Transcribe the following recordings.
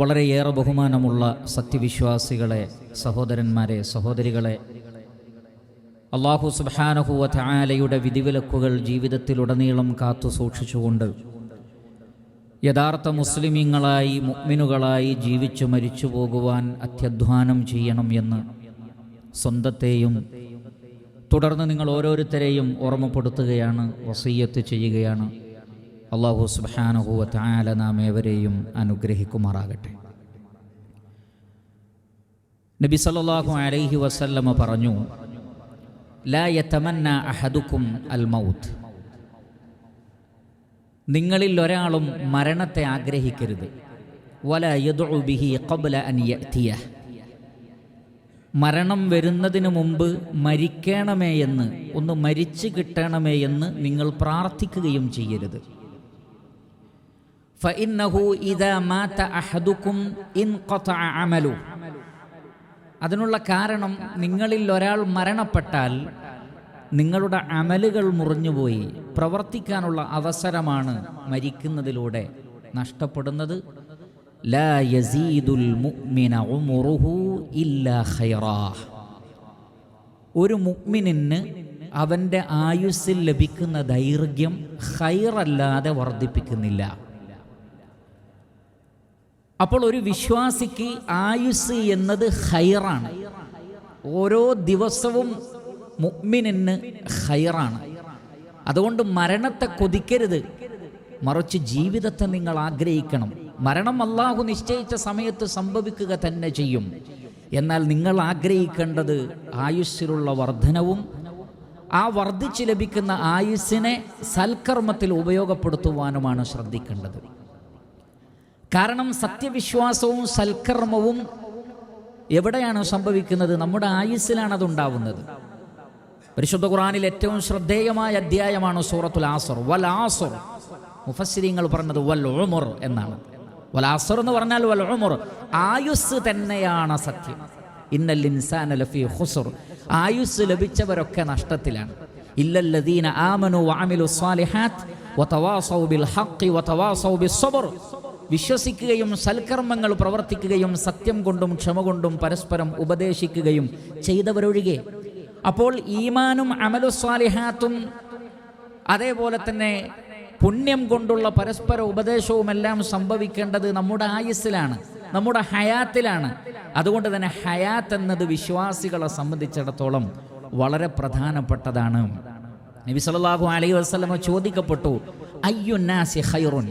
വളരെയേറെ ബഹുമാനമുള്ള സത്യവിശ്വാസികളെ സഹോദരന്മാരെ സഹോദരികളെ. അള്ളാഹു സുബാനഹുവ ചായാലയുടെ വിധിവിലക്കുകൾ ജീവിതത്തിലുടനീളം കാത്തു സൂക്ഷിച്ചുകൊണ്ട് യഥാർത്ഥ മുസ്ലിമീങ്ങളായി മുഗ്മിനുകളായി ജീവിച്ചു മരിച്ചു പോകുവാൻ അത്യധ്വാനം ചെയ്യണം എന്ന് സ്വന്തത്തെയും തുടർന്ന് നിങ്ങൾ ഓരോരുത്തരെയും ഓർമ്മപ്പെടുത്തുകയാണ് വസീയത്ത് ചെയ്യുകയാണ്. അള്ളാഹു സുബാനഹുവ താല നാം ഏവരെയും അനുഗ്രഹിക്കുമാറാകട്ടെ. നബി സല്ലല്ലാഹു അലൈഹി വസല്ലമ പറഞ്ഞു അഹദുക്കും അൽ മൗത്ത്. നിങ്ങളിൽ ഒരാളും മരണത്തെ ആഗ്രഹിക്കരുത്. വല യദ്ഉ ബിഹി ഖബ്ല അൻ യഅതിയ മരണം വരുന്നതിന് മുമ്പ് മരിക്കണമേ എന്ന് ഒന്ന് മരിച്ചു കിട്ടണമേ എന്ന് നിങ്ങൾ പ്രാർത്ഥിക്കുകയും ചെയ്യരുത്. ഫഇന്നഹു ഇദാ മാത അഹദുക്കും ഇൻ അമലു. അതിനുള്ള കാരണം നിങ്ങളിൽ ഒരാൾ മരണപ്പെട്ടാൽ നിങ്ങളുടെ അമലുകൾ മുറിഞ്ഞുപോയി. പ്രവർത്തിക്കാനുള്ള അവസരമാണ് മരിക്കുന്നതിലൂടെ നഷ്ടപ്പെടുന്നത്. ഒരു മുഗ്മിനിന് അവന്റെ ആയുസ്സിൽ ലഭിക്കുന്ന ദൈർഘ്യം ഹൈറല്ലാതെ വർദ്ധിപ്പിക്കുന്നില്ല. അപ്പോൾ ഒരു വിശ്വാസിക്ക് ആയുസ് എന്നത് ഹൈറാണ് ഓരോ ദിവസവും മുഗ്മിനെന്ന് ഹൈറാണ് അതുകൊണ്ട് മരണത്തെ കൊതിക്കരുത്. മറിച്ച് ജീവിതത്തെ നിങ്ങൾ ആഗ്രഹിക്കണം. മരണം അള്ളാഹു നിശ്ചയിച്ച സമയത്ത് സംഭവിക്കുക തന്നെ ചെയ്യും. എന്നാൽ നിങ്ങൾ ആഗ്രഹിക്കേണ്ടത് ആയുസ്സിലുള്ള വർധനവും ആ വർദ്ധിച്ചു ലഭിക്കുന്ന ആയുസ്സിനെ സൽക്കർമ്മത്തിൽ ഉപയോഗപ്പെടുത്തുവാനുമാണ് ശ്രദ്ധിക്കേണ്ടത്. കാരണം സത്യവിശ്വാസവും സൽക്കർമ്മവും എവിടെയാണ് സംഭവിക്കുന്നത്? നമ്മുടെ ആയുസ്സിലാണ് അതുണ്ടാവുന്നത്. പരിശുദ്ധ ഖുറാനിൽ ഏറ്റവും ശ്രദ്ധേയമായ അധ്യായമാണ് സൂറത്തുൽ ആസർ. വൽ ആസർ. മുഫസ്സിരിങ്ങൾ പറഞ്ഞത് വൽ ഉമർ എന്നാണ്. വൽ ആസർ എന്ന് പറഞ്ഞാൽ വൽ ഉമർ. ആയുസ് തന്നെയാണ് സത്യം. ഇന്നൽ ഇൻസാന ലഫി ഹുസർ ആയുസ് ലഭിച്ചവരൊക്കെ നഷ്ടത്തിലാണ്. ഇല്ലല്ലദീന ആമനു വഅമിലു സ്വാലിഹാത്ത് വതവാസൗ ബിൽ ഹഖ് വതവാസൗ ബിസ്സബ്ർ. വിശ്വസിക്കുകയും സൽക്കർമ്മങ്ങൾ പ്രവർത്തിക്കുകയും സത്യം കൊണ്ടും ക്ഷമ കൊണ്ടും പരസ്പരം ഉപദേശിക്കുകയും ചെയ്തവരൊഴികെ. അപ്പോൾ ഈമാനും അമലുസ്വാലിഹാത്തും അതേപോലെ തന്നെ പുണ്യം കൊണ്ടുള്ള പരസ്പര ഉപദേശവുമെല്ലാം സംഭവിക്കേണ്ടത് നമ്മുടെ ആയുസ്സിലാണ് നമ്മുടെ ഹയാത്തിലാണ്. അതുകൊണ്ട് തന്നെ ഹയാത്ത് എന്നത് വിശ്വാസികളെ സംബന്ധിച്ചിടത്തോളം വളരെ പ്രധാനപ്പെട്ടതാണ്. നബി സല്ലല്ലാഹു അലൈഹി വസല്ലമ ചോദിക്കപ്പെട്ടു അയ്യുന്നാസി ഖൈറുൻ?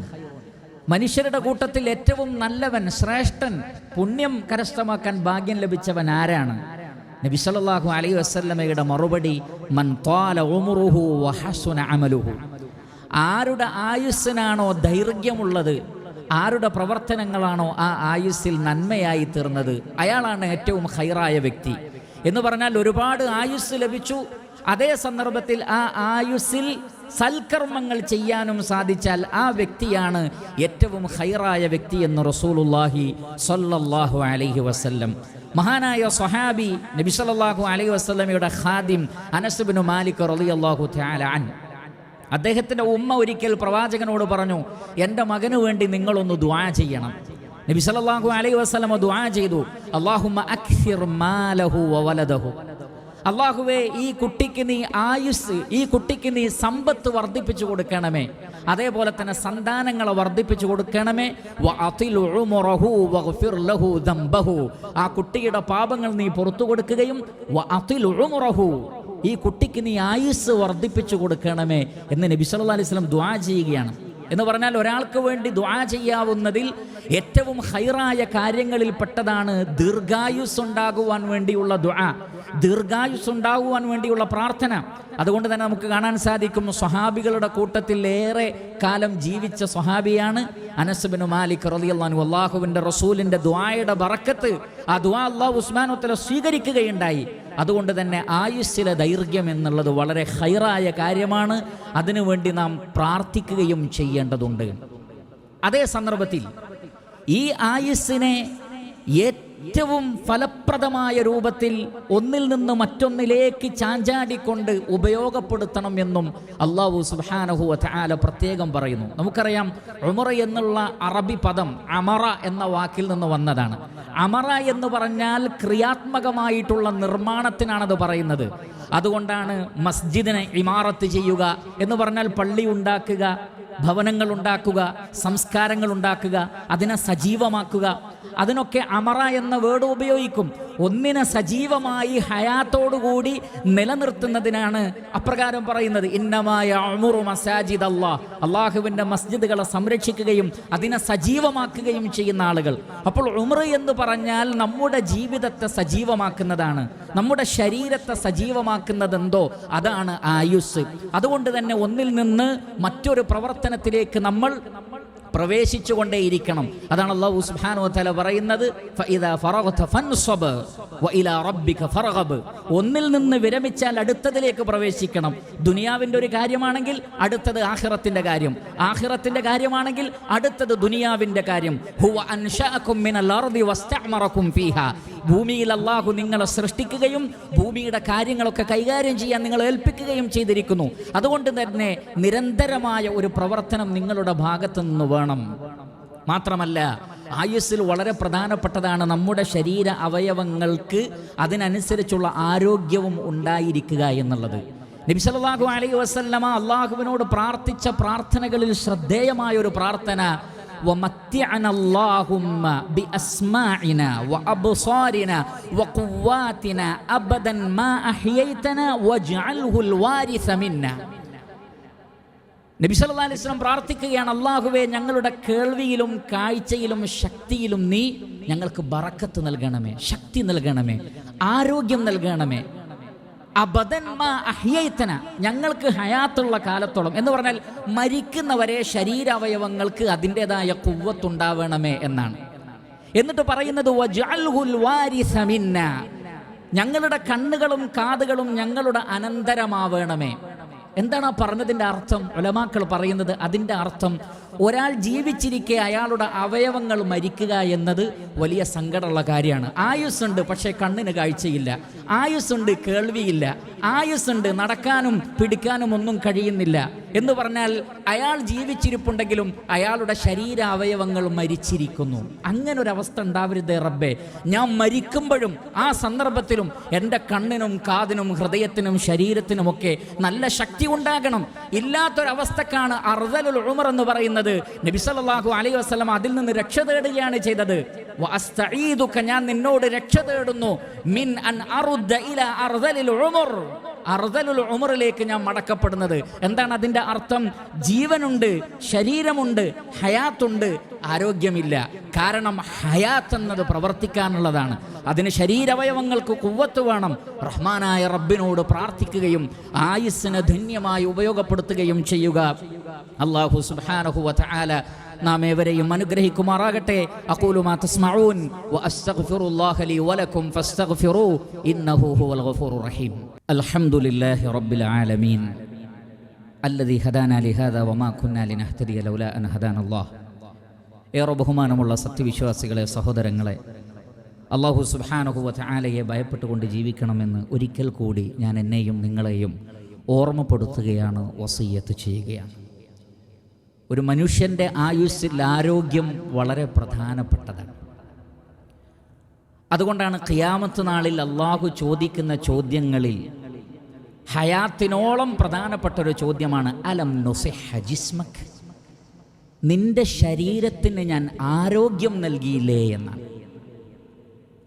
മനുഷ്യരുടെ കൂട്ടത്തിൽ ഏറ്റവും നല്ലവൻ ശ്രേഷ്ഠൻ പുണ്യം കരസ്ഥമാക്കാൻ ഭാഗ്യം ലഭിച്ചവൻ ആരാണ്? നബി അലൈ വസ്ലമയുടെ മറുപടി മൻ ത്വാല ഉമുറുഹു അമലുഹു. ആരുടെ ആയുസ്സിനാണോ ദൈർഘ്യമുള്ളത് ആരുടെ പ്രവർത്തനങ്ങളാണോ ആ ആയുസ്സിൽ നന്മയായി തീർന്നത് അയാളാണ് ഏറ്റവും ഹൈറായ വ്യക്തി. എന്ന് പറഞ്ഞാൽ ഒരുപാട് ആയുസ് ലഭിച്ചു അതേ സന്ദർഭത്തിൽ ആ ആയുസ്സിൽ സൽക്കർമ്മങ്ങൾ ചെയ്യാനും സാധിച്ചാൽ ആ വ്യക്തിയാണ് ഏറ്റവും ഹൈറായ വ്യക്തി എന്ന് റസൂലുല്ലാഹി സല്ലല്ലാഹു അലൈഹി വസല്ലം. മഹാനായ സ്വഹാബി നബി സല്ലല്ലാഹു അലൈഹി വസല്ലമയുടെ ഖാദിം ഇബ്നു മാലിക് റളിയല്ലാഹു തആല അൻ. അദ്ദേഹത്തിന്റെ ഉമ്മ ഒരിക്കൽ പ്രവാചകനോട് പറഞ്ഞു എന്റെ മകനു വേണ്ടി നിങ്ങളൊന്ന് ദുആ ചെയ്യണം. നബി സല്ലല്ലാഹു അലൈഹി വസല്ലമ ദുആ ചെയ്തു. അല്ലാഹുമ്മ അക്സിർ മാലഹു വവലദഹു അള്ളാഹുവേ ഈ കുട്ടിക്ക് നീ ആയുസ് ഈ കുട്ടിക്ക് നീ സമ്പത്ത് വർദ്ധിപ്പിച്ചു കൊടുക്കണമേ അതേപോലെ തന്നെ സന്താനങ്ങളെ വർദ്ധിപ്പിച്ചു കൊടുക്കണമേ. ആ കുട്ടിയുടെ പാപങ്ങൾ നീ പുറത്തു കൊടുക്കുകയും. ഈ കുട്ടിക്ക് നീ ആയുസ് വർദ്ധിപ്പിച്ചു കൊടുക്കണമേ എന്ന് നബി സല്ലല്ലാഹു അലൈഹി വസല്ലം ദുആ ചെയ്യുകയാണ് എന്ന് പറഞ്ഞാൽ ഒരാൾക്ക് വേണ്ടി ദ്വാ ചെയ്യാവുന്നതിൽ ഏറ്റവും ഹൈറായ കാര്യങ്ങളിൽ പെട്ടതാണ് ദീർഘായുസ് ഉണ്ടാകുവാൻ വേണ്ടിയുള്ള ദ്വാ ദീർഘായുസ് ഉണ്ടാകുവാൻ വേണ്ടിയുള്ള പ്രാർത്ഥന. അതുകൊണ്ട് തന്നെ നമുക്ക് കാണാൻ സാധിക്കും സ്വഹാബികളുടെ കൂട്ടത്തിൽ ഏറെ കാലം ജീവിച്ച സ്വഹാബിയാണ് അനസ്ബിന് മാലിക് റളിയല്ലാഹു അള്ളാഹുവിന്റെ റസൂലിന്റെ ദുആയുടെ ബറക്കത്ത് ആ ദ്വാ അള്ളാഹു ഉസ്മാനുത്തല സ്വീകരിക്കുകയുണ്ടായി. അതുകൊണ്ട് തന്നെ ആയുസ്സിലെ ദൈർഘ്യം എന്നുള്ളത് വളരെ ഹൈറായ കാര്യമാണ്. അതിനുവേണ്ടി നാം പ്രാർത്ഥിക്കുകയും ചെയ്യേണ്ടതുണ്ട്. അതേ സന്ദർഭത്തിൽ ഈ ആയുസ്സിനെ ഏറ്റവും ഫലപ്രദമായ രൂപത്തിൽ ഒന്നിൽ നിന്ന് മറ്റൊന്നിലേക്ക് ചാഞ്ചാടിക്കൊണ്ട് ഉപയോഗപ്പെടുത്തണം എന്നും അള്ളാഹു സുബാനഹു അല പ്രത്യേകം പറയുന്നു. നമുക്കറിയാം ഉമറ എന്നുള്ള അറബി പദം അമറ എന്ന വാക്കിൽ നിന്ന് വന്നതാണ്. അമറ എന്ന് പറഞ്ഞാൽ ക്രിയാത്മകമായിട്ടുള്ള നിർമ്മാണത്തിനാണത് പറയുന്നത്. അതുകൊണ്ടാണ് മസ്ജിദിനെ ഇമാറത്ത് ചെയ്യുക എന്ന് പറഞ്ഞാൽ പള്ളി ഉണ്ടാക്കുക ഭവനങ്ങൾ ഉണ്ടാക്കുക സംസ്കാരങ്ങൾ ഉണ്ടാക്കുക അതിനെ സജീവമാക്കുക. അതിനൊക്കെ അമറ എന്ന വേർഡ് ഉപയോഗിക്കും. ഒന്നിനെ സജീവമായി ഹയാത്തോടുകൂടി നിലനിർത്തുന്നതിനാണ് അപ്രകാരം പറയുന്നത്. ഇന്നമായ അമുറു മസാജിദ് അള്ളാ അള്ളാഹുവിന്റെ മസ്ജിദുകളെ സംരക്ഷിക്കുകയും അതിനെ സജീവമാക്കുകയും ചെയ്യുന്ന ആളുകൾ. അപ്പോൾ ഉമർ എന്ന് പറഞ്ഞാൽ നമ്മുടെ ജീവിതത്തെ സജീവമാക്കുന്നതാണ്. നമ്മുടെ ശരീരത്തെ സജീവമാക്കുന്നത് എന്തോ അതാണ് ആയുസ്. അതുകൊണ്ട് തന്നെ ഒന്നിൽ നിന്ന് മറ്റൊരു പ്രവർത്തനത്തിലേക്ക് നമ്മൾ പ്രവേശിച്ചുകൊണ്ടേയിരിക്കണം. അതാണ് അള്ളാഹു സുബ്ഹാനഹു തല പറയുന്നത് ഒന്നിൽ നിന്ന് വിരമിച്ചാൽ അടുത്തതിലേക്ക് പ്രവേശിക്കണം. ദുനിയാവിന്റെ ഒരു കാര്യമാണെങ്കിൽ അടുത്തത് ആഖിറത്തിന്റെ കാര്യം. ആഖിറത്തിന്റെ കാര്യമാണെങ്കിൽ അടുത്തത് ദുനിയാവിന്റെ കാര്യം. ഭൂമിയിൽ അള്ളാഹു നിങ്ങളെ സൃഷ്ടിക്കുകയും ഭൂമിയുടെ കാര്യങ്ങളൊക്കെ കൈകാര്യം ചെയ്യാൻ നിങ്ങളെ ഏൽപ്പിക്കുകയും ചെയ്തിരിക്കുന്നു. അതുകൊണ്ട് തന്നെ നിരന്തരമായ ഒരു പ്രവർത്തനം നിങ്ങളുടെ ഭാഗത്തു നിന്ന് വേണം. മാത്രമല്ല ആയുസ്സിൽ വളരെ പ്രധാനപ്പെട്ടതാണ് നമ്മുടെ ശരീര അവയവങ്ങൾക്ക് അതിനനുസരിച്ചുള്ള ആരോഗ്യവും ഉണ്ടായിരിക്കുക എന്നുള്ളത്. നബി അലൈ വസല്ലമ അള്ളാഹുവിനോട് പ്രാർത്ഥിച്ച പ്രാർത്ഥനകളിൽ ശ്രദ്ധേയമായ ഒരു പ്രാർത്ഥന ومتعنا اللهم بأسماعنا وأبصارنا وقواتنا أبدا ما أحييتنا واجعله الوارث منا നബി സല്ലല്ലാഹു അലൈഹി വസല്ലം പ്രാർത്ഥിക്കുകയാണ് അള്ളാഹുവേ ഞങ്ങളുടെ കേൾവിയിലും കാഴ്ചയിലും ശക്തിയിലും നീ ഞങ്ങൾക്ക് ബറക്കത്ത് നൽകണമേ ശക്തി നൽകണമേ ആരോഗ്യം നൽകണമേ അഹ്യൈത്തന. ഞങ്ങൾക്ക് ഹയാത്തുള്ള കാലത്തോളം. എന്ന് പറഞ്ഞാൽ മരിക്കുന്നവരെ ശരീരാവയവങ്ങൾക്ക് അതിന്റെതായ കുവ്വത്തുണ്ടാവണമേ എന്നാണ്. എന്നിട്ട് പറയുന്നത്. ഞങ്ങളുടെ കണ്ണുകളും കാതുകളും ഞങ്ങളുടെ അനന്തരമാവണമേ. എന്താണ് ആ പറഞ്ഞതിന്റെ അർത്ഥം? ഒലമാക്കൾ പറയുന്നത് അതിന്റെ അർത്ഥം ഒരാൾ ജീവിച്ചിരിക്കെ അയാളുടെ അവയവങ്ങൾ മരിക്കുക എന്നത് വലിയ സങ്കടമുള്ള കാര്യമാണ്. ആയുസ്സുണ്ട് പക്ഷേ കണ്ണിന് കാഴ്ചയില്ല. ആയുസ്സുണ്ട് കേൾവിയില്ല. ആയുസ്സുണ്ട് നടക്കാനും പിടിക്കാനും ഒന്നും കഴിയുന്നില്ല. എന്ന് പറഞ്ഞാൽ അയാൾ ജീവിച്ചിരിപ്പുണ്ടെങ്കിലും അയാളുടെ ശരീര അവയവങ്ങൾ മരിച്ചിരിക്കുന്നു. അങ്ങനെ ഒരു അവസ്ഥ ഉണ്ടാവരുത് റബ്ബേ. ഞാൻ മരിക്കുമ്പോഴും ആ സന്ദർഭത്തിലും എന്റെ കണ്ണിനും കാതിനും ഹൃദയത്തിനും ശരീരത്തിനുമൊക്കെ നല്ല ശക്തി ഉണ്ടാകണം. ഇല്ലാത്തൊരവസ്ഥക്കാണ് അർദലുൽ ഉമർ എന്ന് പറയുന്നത്. നബി സല്ലല്ലാഹു അലൈ വസ്ലം അതിൽ നിന്ന് രക്ഷ തേടുകയാണ് ചെയ്തത്. ഞാൻ നിന്നോട് രക്ഷ തേടുന്നു. മിൻ അൻ ഉമറിലേക്ക് ഞാൻ മടക്കപ്പെടുന്നത്. എന്താണ് അതിന്റെ അർത്ഥം? ജീവനുണ്ട് ശരീരമുണ്ട് ഹയാത്തുണ്ട് ആരോഗ്യമില്ല. കാരണം ഹയാത്ത് എന്നത് പ്രവർത്തിക്കാനുള്ളതാണ്. അതിന് ശരീരവയവങ്ങൾക്ക് കുവ്വത്ത് വേണം. റഹ്മാനായ റബ്ബിനോട് പ്രാർത്ഥിക്കുകയും ആയുസ്സിന് ധന്യമായി ഉപയോഗപ്പെടുത്തുകയും ചെയ്യുക. അള്ളാഹു സുബ്ഹാനഹു വതആല നാം ഏവരെയും അനുഗ്രഹിക്കുമാറാകട്ടെ. മാ തസ്മഊൻ വ അസ്തഗ്ഫിറുല്ലാഹ ലി വലക്കും ഫസ്തഗ്ഫിറൂ ഇന്നഹു ഹുവൽ ഗഫൂറുർ റഹീം. അൽഹംദുലില്ലാഹി റബ്ബിൽ ആലമീൻ. അല്ലദീ ഹദാന ലിഹാദ വമാ കുന്നാ ലിനഹ്തദിയ ലൗലാ അൻ ഹദാനല്ലാഹ്. ഏറെ ബഹുമാനമുള്ള സത്യവിശ്വാസികളെ സഹോദരങ്ങളെ അള്ളാഹു സുബ്ഹാനഹു വതആലയെ ഭയപ്പെട്ടുകൊണ്ട് ജീവിക്കണമെന്ന് ഒരിക്കൽ കൂടി ഞാൻ എന്നെയും നിങ്ങളെയും ഓർമ്മപ്പെടുത്തുകയാണ് വസയ്യത്ത് ചെയ്യുകയാണ്. ഒരു മനുഷ്യന്റെ ആയുസ്സിൽ ആരോഗ്യം വളരെ പ്രധാനപ്പെട്ടതാണ്. അതുകൊണ്ടാണ് ഖിയാമത്ത് നാളിൽ അള്ളാഹു ചോദിക്കുന്ന ചോദ്യങ്ങളിൽ ഹയാത്തിനോളം പ്രധാനപ്പെട്ട ഒരു ചോദ്യമാണ് അലം ജിസ്മക്? നിന്റെ ശരീരത്തിന് ഞാൻ ആരോഗ്യം നൽകിയില്ലേ എന്നാണ്.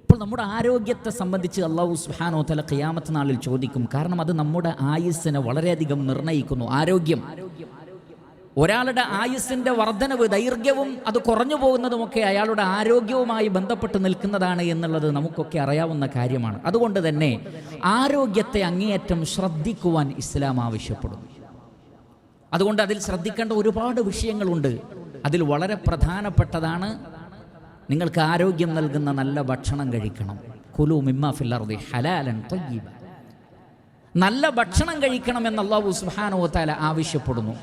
അപ്പോൾ നമ്മുടെ ആരോഗ്യത്തെ സംബന്ധിച്ച് അള്ളാഹു സുഹാനോ തല ഖിയാമത്ത് നാളിൽ ചോദിക്കും കാരണം അത് നമ്മുടെ ആയുസ്സിനെ വളരെയധികം നിർണയിക്കുന്നു ആരോഗ്യം ഒരാളുടെ ആയുസ്സിന്റെ വർധനവ് ദൈർഘ്യവും അത് കുറഞ്ഞു പോകുന്നതുമൊക്കെ അയാളുടെ ആരോഗ്യവുമായി ബന്ധപ്പെട്ട് നിൽക്കുന്നതാണ് എന്നുള്ളത് നമുക്കൊക്കെ അറിയാവുന്ന കാര്യമാണ്. അതുകൊണ്ട് തന്നെ ആരോഗ്യത്തെ അങ്ങേയറ്റം ശ്രദ്ധിക്കുവാൻ ഇസ്ലാം ആവശ്യപ്പെടുന്നു. അതുകൊണ്ട് അതിൽ ശ്രദ്ധിക്കേണ്ട ഒരുപാട് വിഷയങ്ങളുണ്ട്. അതിൽ വളരെ പ്രധാനപ്പെട്ടതാണ് നിങ്ങൾക്ക് ആരോഗ്യം നൽകുന്ന നല്ല ഭക്ഷണം കഴിക്കണം. കുലു മിമ്മ ഫില്ലർദി ഹലാലൻ നല്ല ഭക്ഷണം കഴിക്കണം എന്ന് അള്ളാഹു സുബ്ഹാനഹു വതആല ആവശ്യപ്പെടുന്നു.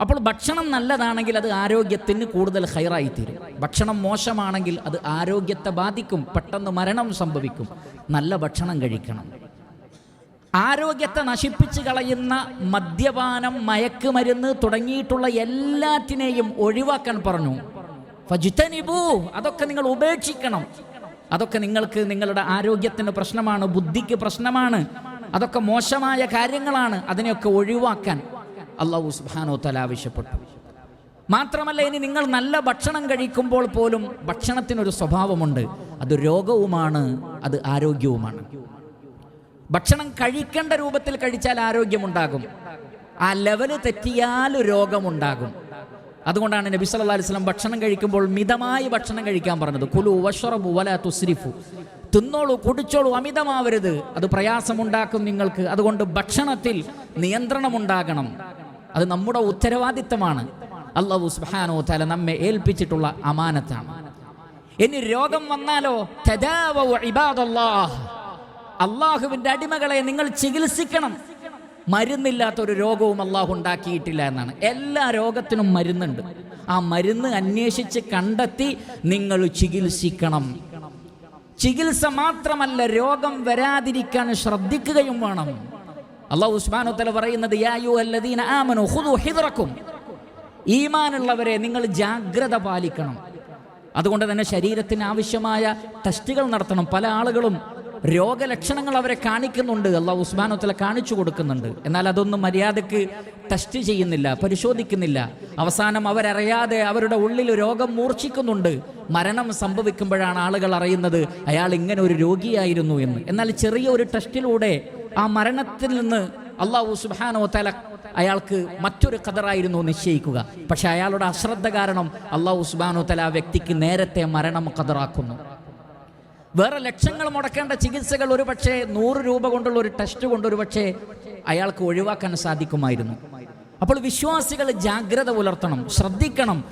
അപ്പോൾ ഭക്ഷണം നല്ലതാണെങ്കിൽ അത് ആരോഗ്യത്തിന് കൂടുതൽ ഹൈറായി തീരും ഭക്ഷണം മോശമാണെങ്കിൽ അത് ആരോഗ്യത്തെ ബാധിക്കും പെട്ടെന്ന് മരണം സംഭവിക്കും. നല്ല ഭക്ഷണം കഴിക്കണം. ആരോഗ്യത്തെ നശിപ്പിച്ച് കളയുന്ന മദ്യപാനം മയക്കുമരുന്ന് തുടങ്ങിയിട്ടുള്ള എല്ലാറ്റിനെയും ഒഴിവാക്കാൻ പറഞ്ഞു. ഫജിത്തനിബൂ അതൊക്കെ നിങ്ങൾ ഉപേക്ഷിക്കണം. അതൊക്കെ നിങ്ങൾക്ക് നിങ്ങളുടെ ആരോഗ്യത്തിന് പ്രശ്നമാണ് ബുദ്ധിക്ക് പ്രശ്നമാണ്. അതൊക്കെ മോശമായ കാര്യങ്ങളാണ് അതിനെയൊക്കെ ഒഴിവാക്കാൻ. അള്ളാഹു സുബാനോ തല ആവശ്യപ്പെട്ടു. മാത്രമല്ല ഇനി നിങ്ങൾ നല്ല ഭക്ഷണം കഴിക്കുമ്പോൾ പോലും ഭക്ഷണത്തിനൊരു സ്വഭാവമുണ്ട്. അത് രോഗവുമാണ് അത് ആരോഗ്യവുമാണ്. ഭക്ഷണം കഴിക്കേണ്ട രൂപത്തിൽ കഴിച്ചാൽ ആരോഗ്യമുണ്ടാകും. ആ ലെവൽ തെറ്റിയാൽ രോഗമുണ്ടാകും. അതുകൊണ്ടാണ് നബി സല്ലാ അലൈഹി വസല്ലം ഭക്ഷണം കഴിക്കുമ്പോൾ മിതമായി ഭക്ഷണം കഴിക്കാൻ പറഞ്ഞത്. കുലു വഷറബു വല തുസ്രിഫു. തിന്നോളൂ കുടിച്ചോളൂ അമിതമാവരുത്. അത് പ്രയാസമുണ്ടാക്കും നിങ്ങൾക്ക്. അതുകൊണ്ട് ഭക്ഷണത്തിൽ നിയന്ത്രണമുണ്ടാകണം. അത് നമ്മുടെ ഉത്തരവാദിത്തമാണ്. അള്ളാഹു സുബ്ഹാനഹു തല നമ്മെ ഏൽപ്പിച്ചിട്ടുള്ള അമാനത്താണ്. ഇനി രോഗം വന്നാലോ? അള്ളാഹുവിന്റെ അടിമകളെ നിങ്ങൾ ചികിത്സിക്കണം. മരുന്നില്ലാത്ത ഒരു രോഗവും അള്ളാഹു ഉണ്ടാക്കിയിട്ടില്ല എന്നാണ്. എല്ലാ രോഗത്തിനും മരുന്നുണ്ട്. ആ മരുന്ന് അന്വേഷിച്ച് കണ്ടെത്തി നിങ്ങൾ ചികിത്സിക്കണം. ചികിത്സ മാത്രമല്ല രോഗം വരാതിരിക്കാൻ ശ്രദ്ധിക്കുകയും വേണം. അള്ളാഹു ഉസ്മാനു തല പറയുന്നത് യായു അല്ലദീന ആമനു ഖുദു ഹിദ്റക്കും. ഈമാനുള്ളവരെ നിങ്ങൾ ജാഗ്രത പാലിക്കണം. അതുകൊണ്ട് തന്നെ ശരീരത്തിന് ആവശ്യമായ ടെസ്റ്റുകൾ നടത്തണം. പല ആളുകളും രോഗലക്ഷണങ്ങൾ അവരെ കാണിക്കുന്നുണ്ട്. അള്ളാഹു ഉസ്മാനോത്തല കാണിച്ചു കൊടുക്കുന്നുണ്ട്. എന്നാൽ അതൊന്നും മര്യാദയ്ക്ക് ടെസ്റ്റ് ചെയ്യുന്നില്ല പരിശോധിക്കുന്നില്ല. അവസാനം അവരറിയാതെ അവരുടെ ഉള്ളിൽ രോഗം മൂർച്ഛിക്കുന്നുണ്ട്. മരണം സംഭവിക്കുമ്പോഴാണ് ആളുകൾ അറിയുന്നത് അയാൾ ഇങ്ങനെ ഒരു രോഗിയായിരുന്നു എന്ന്. എന്നാൽ ചെറിയ ഒരു ടെസ്റ്റിലൂടെ ആ മരണത്തിൽ നിന്ന് അള്ളാഹു സുബാനോ തല അയാൾക്ക് മറ്റൊരു കതറായിരുന്നു നിശ്ചയിക്കുക. പക്ഷെ അയാളുടെ അശ്രദ്ധ കാരണം അള്ളാഹു സുബാനോ തല ആ വ്യക്തിക്ക് നേരത്തെ മരണം കതറാക്കുന്നു വേറെ ലക്ഷങ്ങൾ മുടക്കേണ്ട ചികിത്സകൾ ഒരു പക്ഷേ നൂറ് രൂപ കൊണ്ടുള്ള ഒരു ടെസ്റ്റ് കൊണ്ട് ഒരു പക്ഷേ അയാൾക്ക് ഒഴിവാക്കാൻ സാധിക്കുമായിരുന്നു. അപ്പോൾ വിശ്വാസികൾ ജാഗ്രത പുലർത്തണം ശ്രദ്ധിക്കണം.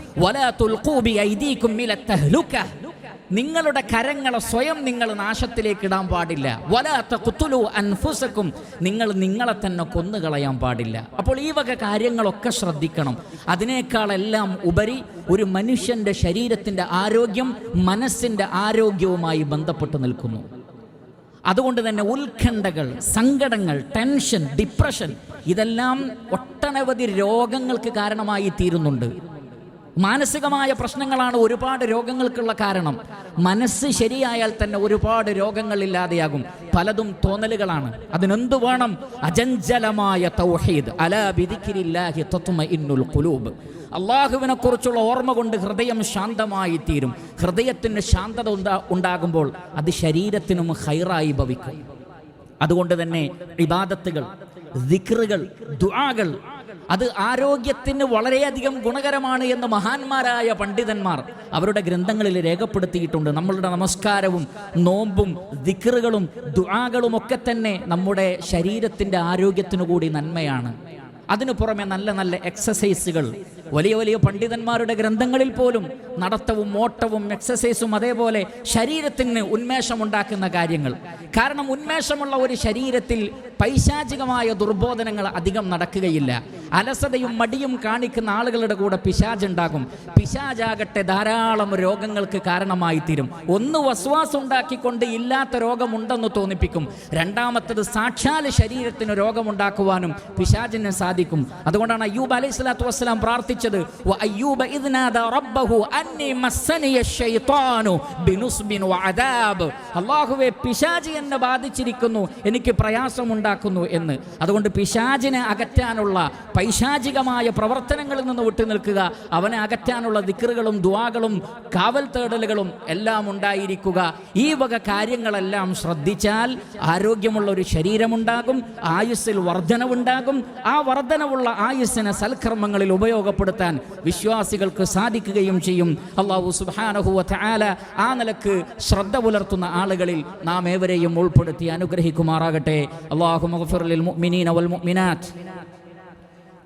നിങ്ങളുടെ കരങ്ങളെ സ്വയം നിങ്ങൾ നാശത്തിലേക്ക് ഇടാൻ പാടില്ല. വലാത്ത കുത്തുലു അൻഫുസക്കും. നിങ്ങൾ നിങ്ങളെ തന്നെ കൊന്നുകളയാൻ പാടില്ല. അപ്പോൾ ഈ വക കാര്യങ്ങളൊക്കെ ശ്രദ്ധിക്കണം. അതിനേക്കാളെല്ലാം ഉപരി ഒരു മനുഷ്യന്റെ ശരീരത്തിന്റെ ആരോഗ്യം മനസ്സിന്റെ ആരോഗ്യവുമായി ബന്ധപ്പെട്ട് നിൽക്കുന്നു. അതുകൊണ്ട് തന്നെ ഉത്കണ്ഠകൾ സങ്കടങ്ങൾ ടെൻഷൻ ഡിപ്രഷൻ ഇതെല്ലാം ഒട്ടനവധി രോഗങ്ങൾക്ക് കാരണമായി തീരുന്നുണ്ട്. മാനസികമായ പ്രശ്നങ്ങളാണ് ഒരുപാട് രോഗങ്ങൾക്കുള്ള കാരണം. മനസ്സ് ശരിയായാൽ തന്നെ ഒരുപാട് രോഗങ്ങൾ ഇല്ലാതെയാകും. പലതും തോന്നലുകളാണ്. അതിനെന്ത് വേണം? അജഞ്ചലമായ തൗഹീദ്. അലാ ബിദിക്രില്ലാഹി തത്മഇന്നുൽ കുലൂബ് അള്ളാഹുവിനെ കുറിച്ചുള്ള ഓർമ്മ കൊണ്ട് ഹൃദയം ശാന്തമായി തീരും. ഹൃദയത്തിന് ശാന്തത ഉണ്ടാ ഉണ്ടാകുമ്പോൾ അത് ശരീരത്തിനും ഹൈറായി ഭവിക്കും. അതുകൊണ്ട് തന്നെ ഇബാദത്തുകൾ ദിക്റുകൾ ദുആകൾ അത് ആരോഗ്യത്തിന് വളരെയധികം ഗുണകരമാണ് എന്ന് മഹാന്മാരായ പണ്ഡിതന്മാർ അവരുടെ ഗ്രന്ഥങ്ങളിൽ രേഖപ്പെടുത്തിയിട്ടുണ്ട്. നമ്മളുടെ നമസ്കാരവും നോമ്പും ദിക്കറുകളും ദുആകളും ഒക്കെ തന്നെ നമ്മുടെ ശരീരത്തിന്റെ ആരോഗ്യത്തിനു കൂടി നന്മയാണ്. അതിനു പുറമെ നല്ല നല്ല എക്സസൈസുകൾ വലിയ വലിയ പണ്ഡിതന്മാരുടെ ഗ്രന്ഥങ്ങളിൽ പോലും നടത്തവും ഓട്ടവും എക്സസൈസും അതേപോലെ ശരീരത്തിന് ഉന്മേഷമുണ്ടാക്കുന്ന കാര്യങ്ങൾ. കാരണം ഉന്മേഷമുള്ള ഒരു ശരീരത്തിൽ പൈശാചികമായ ദുർബോധനങ്ങൾ അധികം നടക്കുകയില്ല. അലസതയും മടിയും കാണിക്കുന്ന ആളുകളുടെ കൂടെ പിശാജുണ്ടാകും പിശാജാകട്ടെ ധാരാളം രോഗങ്ങൾക്ക് കാരണമായി തീരും ഒന്ന് വസ്വാസം ഉണ്ടാക്കിക്കൊണ്ട് ഇല്ലാത്ത രോഗമുണ്ടെന്ന് തോന്നിപ്പിക്കും. രണ്ടാമത്തത് സാക്ഷാൽ ശരീരത്തിന് രോഗമുണ്ടാക്കുവാനും പിശാജിന് സാധിക്കും. അതുകൊണ്ടാണ് അയ്യൂബ് അലൈഹി സ്വലാത്തു വസ്സലാം പ്രാർത്ഥിച്ചത് പ്രാർത്ഥിച്ചത് "വ അയ്യൂബ റബ്ബഹു അന്നി മസ്സനിയ ശൈത്വാനു ബിനുസ്ബിൻ വഅദാബ് അല്ലാഹുവേ പിശാചി എന്നെ ബാധിച്ചിരിക്കുന്നു എനിക്ക് പ്രയാസമുണ്ടാക്കുന്നു എന്ന്. അതുകൊണ്ട് പിശാജിനെ അകറ്റാനുള്ള പൈശാചികമായ പ്രവർത്തനങ്ങളിൽ നിന്ന് വിട്ടു നിൽക്കുക അവനെ അകറ്റാനുള്ള ദിക്കറുകളും ദുവാകളും കാവൽ തേടലുകളും എല്ലാം ഉണ്ടായിരിക്കുക. ഈ വക കാര്യങ്ങളെല്ലാം ശ്രദ്ധിച്ചാൽ ആരോഗ്യമുള്ള ഒരു ശരീരമുണ്ടാകും ആയുസ്സിൽ വർധനവുണ്ടാകും. ആ വർധനവുള്ള ആയുസ്സിനെ സൽക്കർമ്മങ്ങളിൽ ഉപയോഗപ്പെടുത്താൻ വിശ്വാസികൾക്ക് സാധിക്കുകയും ചെയ്യും അള്ളാഹു സുബാനഹുവ ആല ആ നിലക്ക് ശ്രദ്ധ പുലർത്തുന്ന ആളുകളിൽ നാം ഏവരെയും ഉൾപ്പെടുത്തി അനുഗ്രഹിക്കുമാറാകട്ടെ അള്ളാഹു മഗ്ഫിർ മുഅ്മിനീന വൽ മുഅ്മിനാത്ത്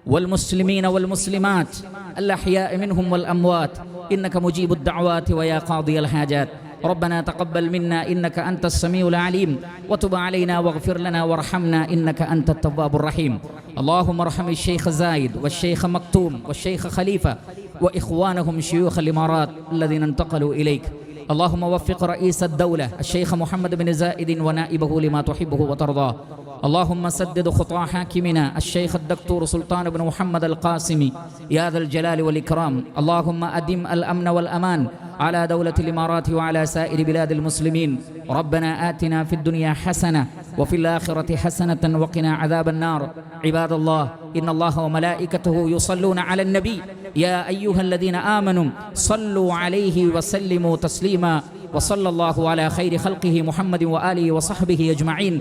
والمسلمين والمسلمات الأحياء منهم والأموات إنك مجيب الدعوات ويا قاضي الحاجات ربنا تقبل منا إنك أنت السميع العليم. وتب علينا واغفر لنا وارحمنا إنك أنت التواب الرحيم. اللهم ارحم الشيخ زايد والشيخ مكتوم والشيخ خليفة وإخوانهم شيوخ الإمارات الذين انتقلوا إليك. اللهم وفق رئيس الدولة الشيخ محمد بن زائد ونائبه لما تحبه وترضاه. اللهم سدد خطى حاكمنا الشيخ الدكتور سلطان بن محمد القاسمي. يا ذا الجلال والإكرام اللهم أدم الأمن والأمان على دولة الإمارات وعلى سائر بلاد المسلمين. ربنا آتنا في الدنيا حسنة وفي الآخرة حسنة وقنا عذاب النار. عباد الله إن الله وملائكته يصلون على النبي. يا أيها الذين آمنوا صلوا عليه وسلموا تسليما. وصلى الله على خير خلقه محمد وآله وصحبه أجمعين.